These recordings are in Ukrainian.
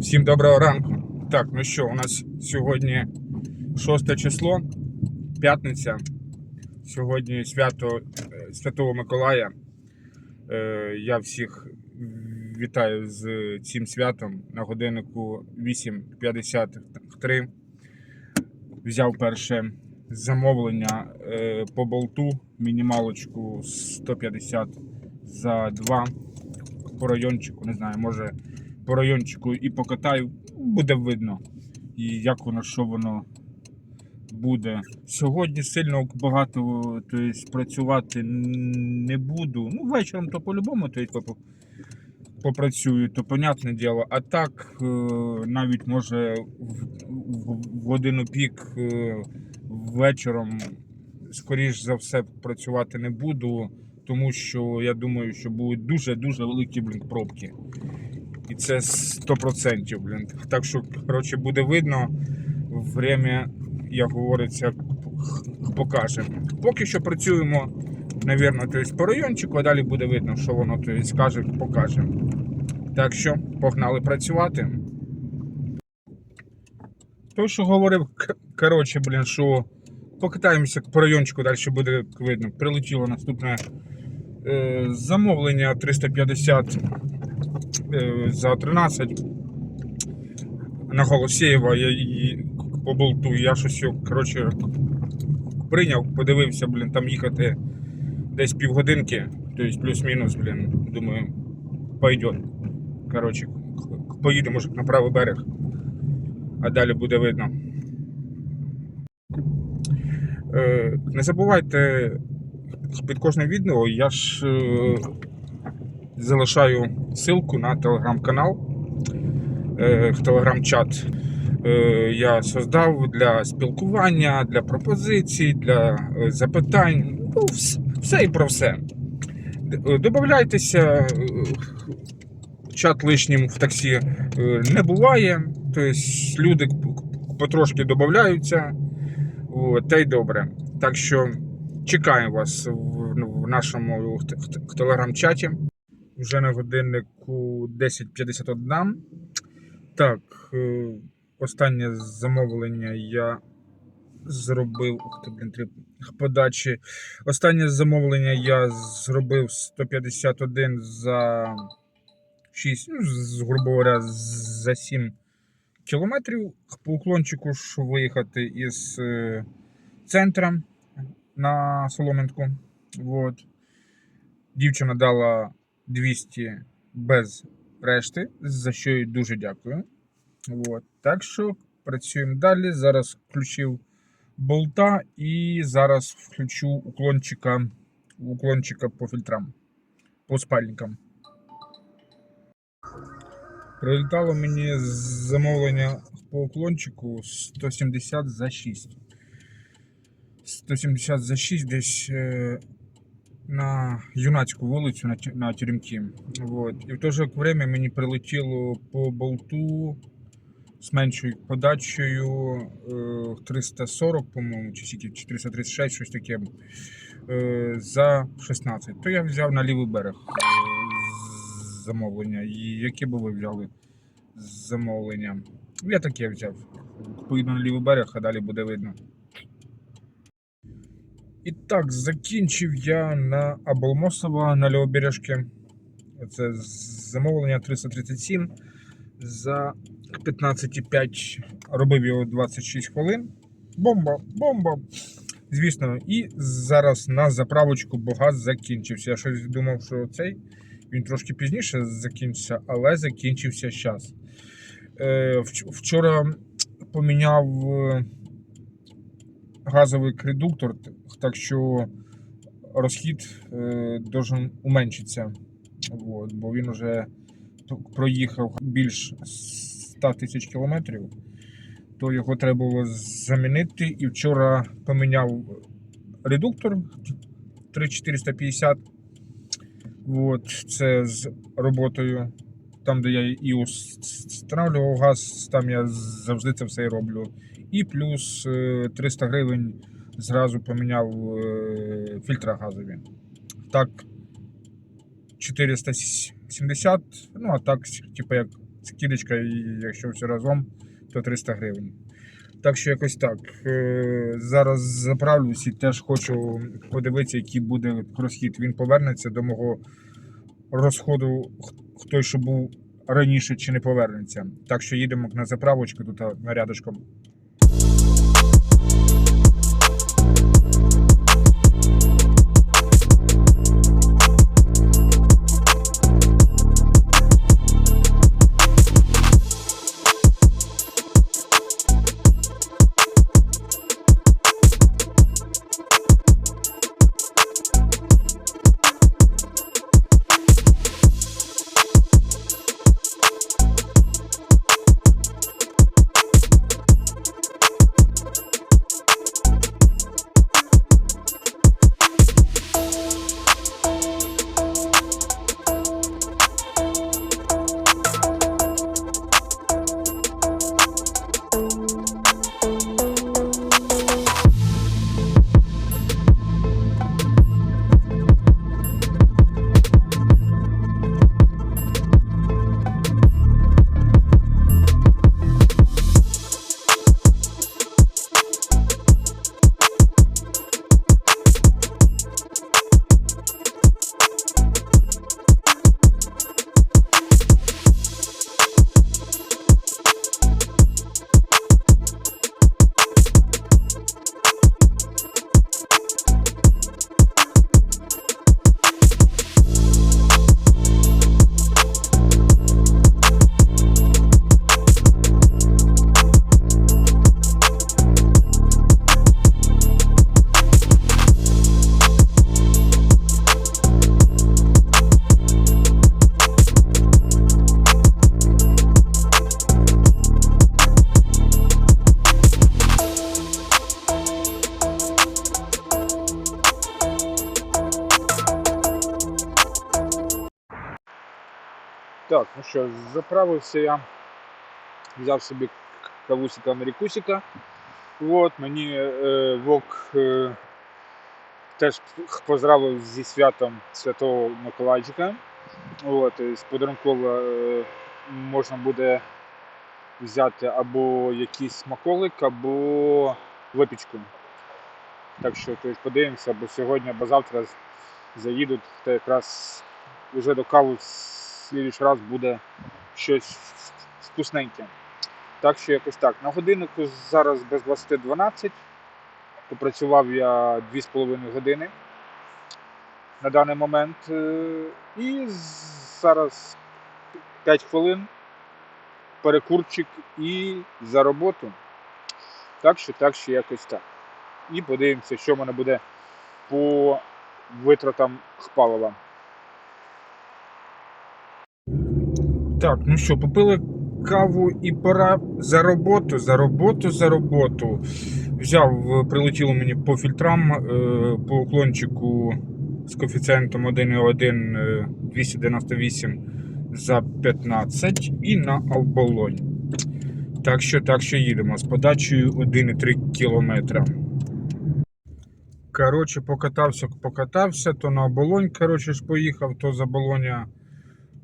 Всім доброго ранку. Так, ну що, у нас сьогодні 6 число, п'ятниця. Сьогодні свято е, Святого Миколая. Е, Я всіх вітаю з цим святом на годиннику 8.53. Взяв перше замовлення е, по болту, мінімалочку 150 за 2 по райончику, не знаю, може по райончику і покатаю, буде видно, як воно, що воно буде. Сьогодні сильно багато тобто, працювати не буду. Ну, вечором то по-любому тобто, поп- попрацюю, то понятне діло. А так, е, навіть може в, годину пік е, вечором, скоріш за все, працювати не буду. Тому що я думаю, що будуть дуже-дуже великі блін, пробки. І це 100%, блін. Так що, коротше, буде видно. Время, як говориться, покаже. Поки що працюємо, навірно, тобто по райончику, а далі буде видно, що воно тобто, скаже, покаже. Так що, погнали працювати. Той, що говорив, коротше, блін, що покатаємося по райончику, далі буде видно. Прилетіло наступне е, замовлення 350 е, за 13 на Голосєєва я її поболту. Я щось його, коротше, прийняв, подивився, блін, там їхати десь півгодинки, тобто плюс-мінус, блін, думаю, пойдет. Коротше, поїдемо може на правий берег, а далі буде видно. Е, не забувайте під кожним відео я ж е, залишаю ссылку на телеграм-канал, е, телеграм-чат. Е, я создав для спілкування, для пропозицій, для е, запитань. Ну, все і про все. Д- Добавляйтеся, е, чат лишнім в таксі не буває. Тобто люди потрошки додаються. Та й добре. Так що чекаємо вас в, нашому телеграм-чаті. Вже на годиннику 10.51. Так, е, останнє замовлення я зробив. Ух ти, блін, три подачі. Останнє замовлення я зробив 151 за 6, ну, з- грубо говоря, за 7 кілометрів. По уклончику ж виїхати із е, центра на Соломинку. Вот. Дівчина дала 200 без решти, за що їй дуже дякую. Вот. Так що працюємо далі. Зараз включив болта і зараз включу уклончика, уклончика по фільтрам, по спальникам. Прилітало мені замовлення по уклончику 170 за 6. 170 за 6 десь е, на юнацьку вулицю на, на Тюрімки. Вот. І в те же время мені прилетіло по болту з меншою подачею е, 340, по-моєму, чи скільки, 436, щось таке. Е, за 16. То я взяв на лівий берег е, замовлення. І яке би ви взяли замовлення? Я таке взяв. Поїду на лівий берег, а далі буде видно. І так, закінчив я на Аболмосова на Лівобережки. Це замовлення 337 за 15,5. Робив його 26 хвилин. Бомба, бомба. Звісно, і зараз на заправочку, бо закінчився. Я щось думав, що цей він трошки пізніше закінчився, але закінчився зараз. Е, вчора поміняв е, газовий редуктор, так що розхід е, должен уменшитися. Вот, бо він вже проїхав більш 100 тисяч кілометрів, то його треба було замінити. І вчора поміняв редуктор 3450. Вот, це з роботою. Там, де я і встановлював газ, там я завжди це все роблю. І плюс е, 300 гривень зразу поміняв е, фільтра газові. Так, 470, ну а так, типу, як скидочка, якщо все разом, то 300 гривень. Так що якось так. Е, Зараз заправлюсь і теж хочу подивитися, який буде розхід. Він повернеться до мого розходу, х- той, що був раніше, чи не повернеться. Так що їдемо на заправочку тут а, Так, ну що, заправився я, взяв собі кавусика Америкусика. От, мені е, Вок е, теж поздравив зі святом Святого Миколайчика. От, з подарунково е, можна буде взяти або якийсь смаколик, або випічку. Так що тобто, подивимося, або сьогодні, або завтра заїдуть, то якраз вже до кави в слідуючий раз буде щось вкусненьке. Так що якось так. На годиннику зараз без 20.12. Попрацював я 2,5 години на даний момент. Е, І зараз 5 хвилин, перекурчик і за роботу. Так що, так що якось так. І подивимося, що в мене буде по витратам палива. Так, ну що, попили каву і пора за роботу, за роботу, за роботу. Взяв, е, прилетіло мені по фільтрам, е, по уклончику з коефіцієнтом 1,1 е, 298 за 15 і на оболонь. Так що, так що їдемо з подачею 1,3 км. Коротше, покатався, покатався, то на оболонь, коротше ж поїхав, то з оболоня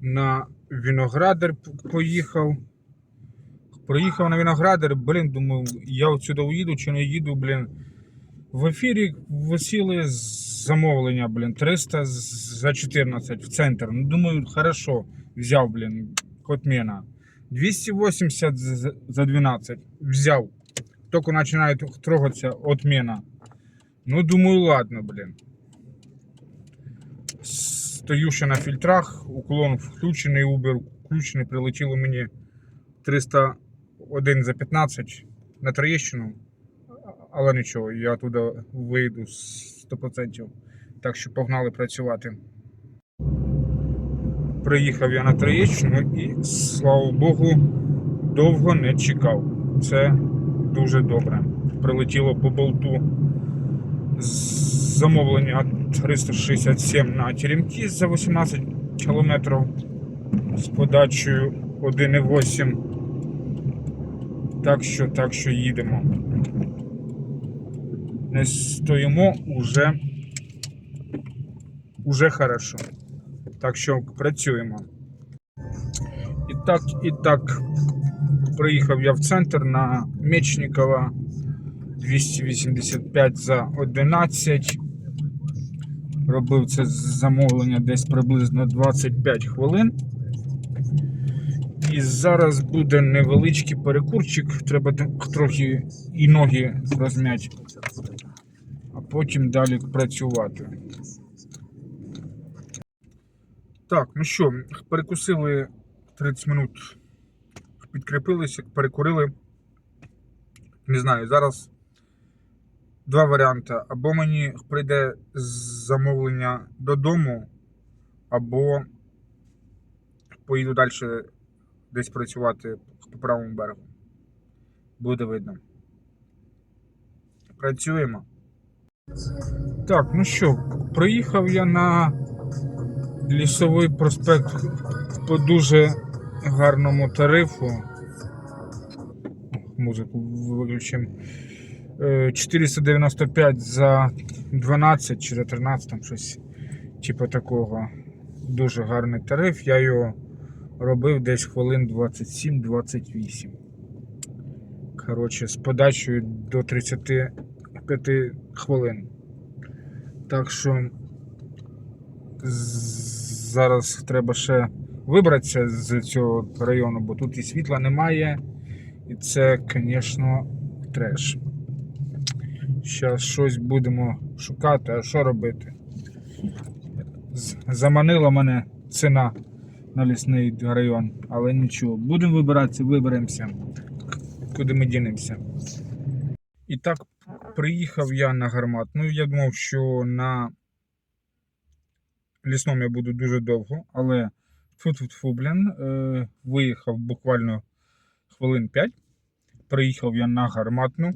на Виноградар поїхав. Проїхав на Виноградар, блін, думаю, я отсюди уїду чи не їду, блін. В ефірі висіли замовлення, блін, 300 за 14 в центр. Ну, думаю, хорошо, взяв, блін, отмена. 280 за 12 взяв. Тільки починає трогатися отмена. Ну, думаю, ладно, блін. Стою ще на фільтрах, уклон включений, Uber включений, прилетіло мені 301 за 15 на Троєщину. Але нічого, я туди вийду 100%. Так що погнали працювати. Приїхав я на Троєщину і, слава Богу, довго не чекав. Це дуже добре. Прилетіло по болту замовлення 367 на теремки за 18 кілометрів з подачею 1,8. Так що, так що їдемо. Не стоїмо уже, уже хорошо. Так що працюємо. І так, і так. Приїхав я в центр на Мечникова 285 за 11. Робив це замовлення десь приблизно 25 хвилин. І зараз буде невеличкий перекурчик. Треба трохи і ноги розм'яти, а потім далі працювати. Так, ну що, перекусили 30 минут, підкріпилися, перекурили. Не знаю, зараз два варіанти. Або мені прийде замовлення додому, або поїду далі десь працювати по правому берегу. Буде видно. Працюємо. Так, ну що, приїхав я на лісовий проспект по дуже гарному тарифу. Музику виключимо. Е, 495 за 12 чи за 13, там щось типу такого. Дуже гарний тариф. Я його робив десь хвилин 27-28. Коротше, з подачею до 35 хвилин. Так що зараз треба ще вибратися з цього району, бо тут і світла немає. І це, звісно, треш. Зараз щось будемо шукати, а що робити? Заманила мене ціна на лісний район, але нічого. Будемо вибиратися, виберемося. Куди ми дінемося. І так, приїхав я на гармат. Ну, я думав, що на лісному я буду дуже довго, але фу-фу-фу, блін, е, виїхав буквально хвилин 5. Приїхав я на гарматну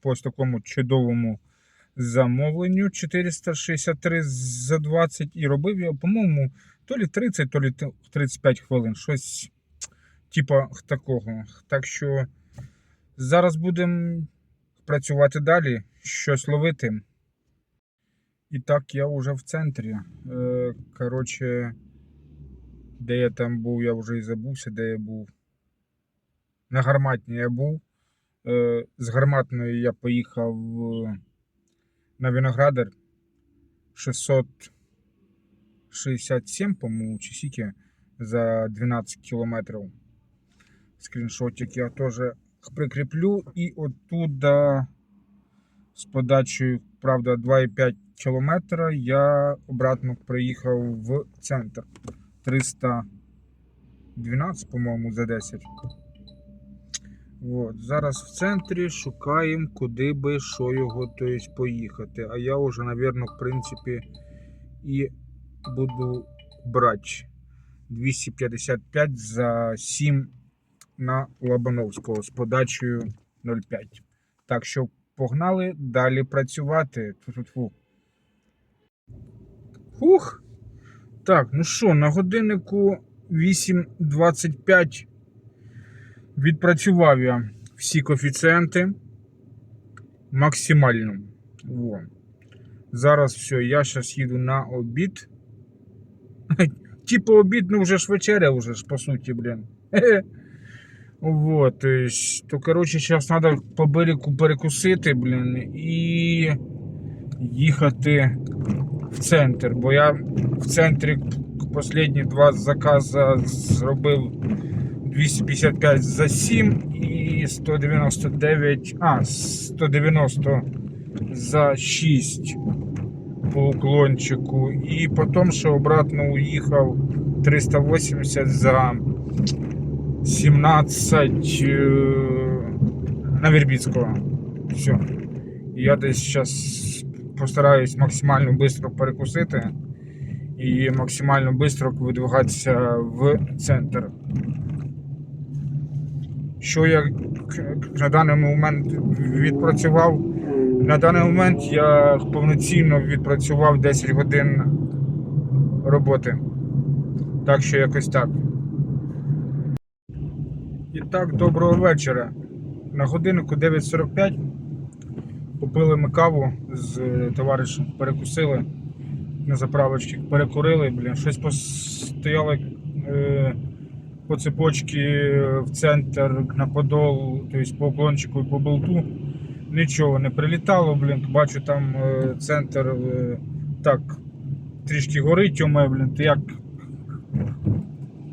по такому чудовому замовленню 463 за 20 і робив я, по-моєму, то лі 30, то лі 35 хвилин. Щось типа такого. Так що зараз будемо працювати далі, щось ловити. І так, я вже в центрі. Е, коротше, де я там був, я вже і забувся, де я був. На гарматні я був. Е, з гарматної я поїхав е, на Виноградар 667, по-моєму, чи скільки за 12 кілометрів. Скріншотик я теж прикріплю. І оттуда з подачею, правда, 2,5 кілометра я обратно приїхав в центр. 312, по-моєму, за 10. От, зараз в центрі шукаємо, куди би що його то поїхати. А я вже, напевно, в принципі, і буду брати 255 за 7 на Лобановського з подачею 0,5. Так що погнали далі працювати. Тьфу-тьфу-тьфу. Хух. Так, ну що, на годиннику 8.25 відпрацював я всі коефіцієнти максимально. Во. Зараз все, я зараз їду на обід. Типу обід, ну вже ж вечеря, вже ж по суті, блін. Вот, то есть, то, короче, сейчас надо по берегу перекусити, блін, і їхати в центр. Бо я в центрі останні два закази зробив 255 за 7 і 199, а, 190 за 6 по уклончику. І потім ще обратно уїхав 380 за 17 е, на Вербицького. Все. Я десь зараз постараюсь максимально швидко перекусити і максимально швидко видвигатися в центр. Що я на даний момент відпрацював? На даний момент я повноцінно відпрацював 10 годин роботи. Так що якось так. І так, доброго вечора. На годиннику 9.45 купили ми каву з товаришем, перекусили на заправочці, перекурили, блін, щось постояли по цепочці в центр на подол, тобто по уклончику і по болту. Нічого не прилітало, блін. Бачу там е, центр е, так трішки горить у блін. Як.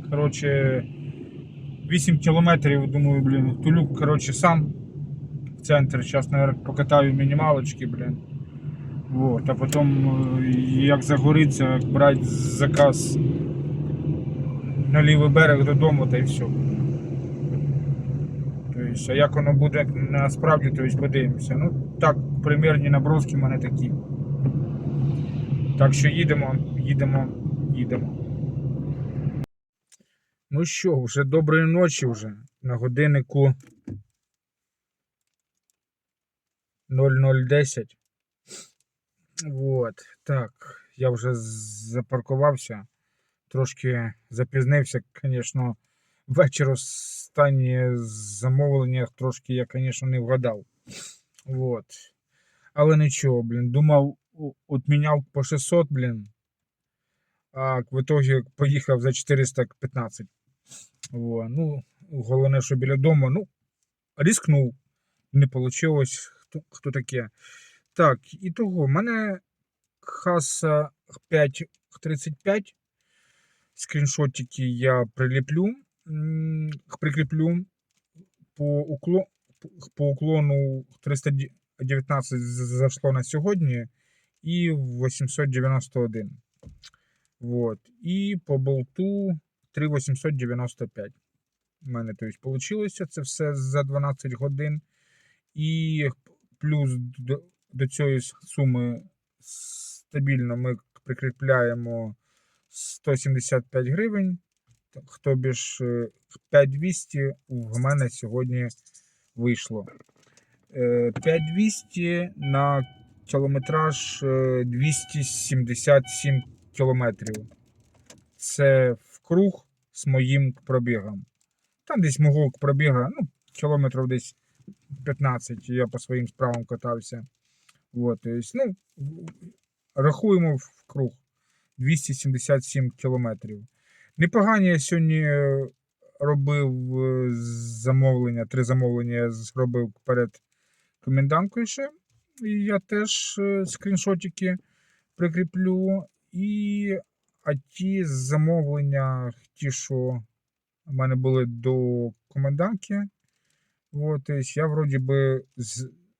Коротше, 8 кілометрів, думаю, блін, тулюк, коротше, сам в центр. Зараз, наверное, покатаю мінімалочки, блін. Вот, а потім, е, як загориться, як брати заказ на лівий берег додому, та й все. Тобто, а як воно буде насправді, то есть подивимося. Ну, так, примірні наброски в мене такі. Так що їдемо, їдемо, їдемо. Ну що, вже доброї ночі вже. На годиннику 0010. Вот, так, я вже запаркувався. Трошки запізнився, звісно, вечір останнє замовлення трошки я, звісно, не вгадав. Вот. Але нічого, блін, думав, отміняв по 600, блін. А в итоге поїхав за 415. Во. Ну, головне, що біля дому. Ну, рискнув. Не вийшло. Хто, хто таке? Так, і того, в мене хаса 535. Скріншотики я приліплю, прикріплю по, укло, по уклону 319 з- зайшло на сьогодні і 891. Вот. І по болту 3895. У мене вийшло це все за 12 годин. І плюс до, до цієї суми стабільно ми прикріпляємо 175 гривень. Хто більш 5200 в мене сьогодні вийшло. Е, 5200 на кілометраж е, 277 кілометрів. Це в круг з моїм пробігом. Там десь мого пробіга, ну, кілометрів десь 15 я по своїм справам катався. То ну, рахуємо в круг 277 кілометрів. Непогані я сьогодні е, робив е, замовлення, три замовлення я зробив перед коменданткою ще. І я теж е, скріншотики прикріплю. І а ті замовлення, ті, що в мене були до комендантки, от, я вроді би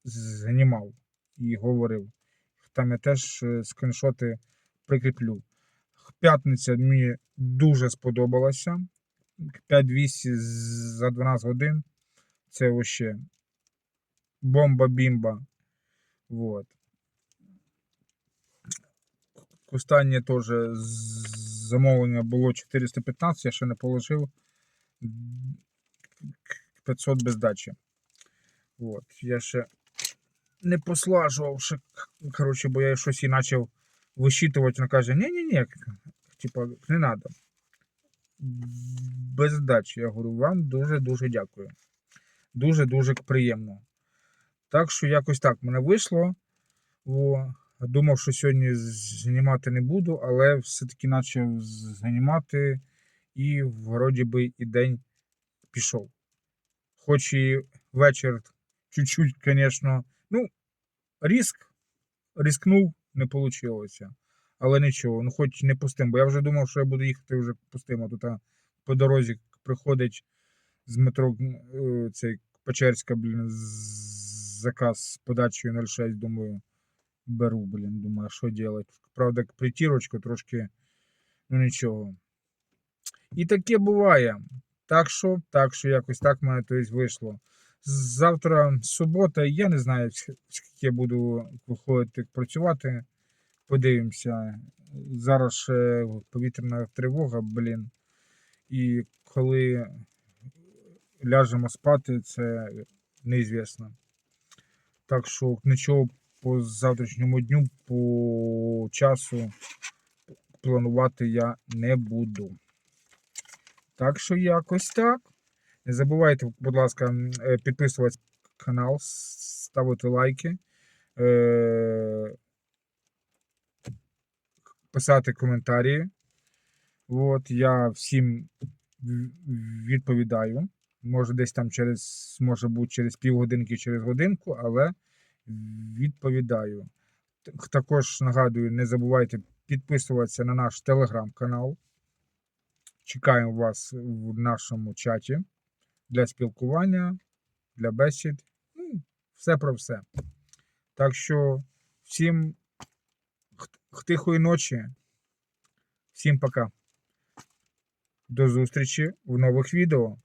знімав і говорив. Там я теж скріншоти прикріплю. П'ятниця мені дуже сподобалася. 5200 за 12 годин. Це вообще бомба-бімба. Вот. Останнє теж замовлення було 415, я ще не положив 500 без дачі. Вот. Я ще не послажував, ще, коротше, бо я щось і почав висчитувати, вона каже, ні-ні-ні, типа, не треба. Без дачі. Я говорю, вам дуже-дуже дякую. Дуже-дуже приємно. Так що якось так мене вийшло. О, думав, що сьогодні знімати не буду, але все-таки почав знімати і вроді би і день пішов. Хоч і вечір чуть-чуть, звісно, ну, риск, рискнув, не вийшло. Але нічого, ну хоч не пустим, бо я вже думав, що я буду їхати вже пустим, а тут а, по дорозі приходить з метро е, цей Печерська, блін, заказ з подачею 06, думаю, беру, блін, думаю, що робити. Правда, притірочку трошки, ну нічого. І таке буває. Так що, так що якось так в мене то вийшло. Завтра субота, я не знаю, скільки я буду виходити працювати. Подивимося. Зараз ще повітряна тривога, блін. І коли ляжемо спати, це неізвісно. Так що нічого по завтрашньому дню, по часу планувати я не буду. Так що якось так. Не забувайте, будь ласка, е, підписуватись на канал, ставити лайки, е, писати коментарі. От, я всім відповідаю. Може, десь там через, може бути через півгодинки, через годинку, але відповідаю. Також нагадую, не забувайте підписуватися на наш телеграм-канал. Чекаємо вас в нашому чаті для спілкування, для бесід. Ну, все про все. Так що всім тихої ночі. Всім пока. До зустрічі в нових відео.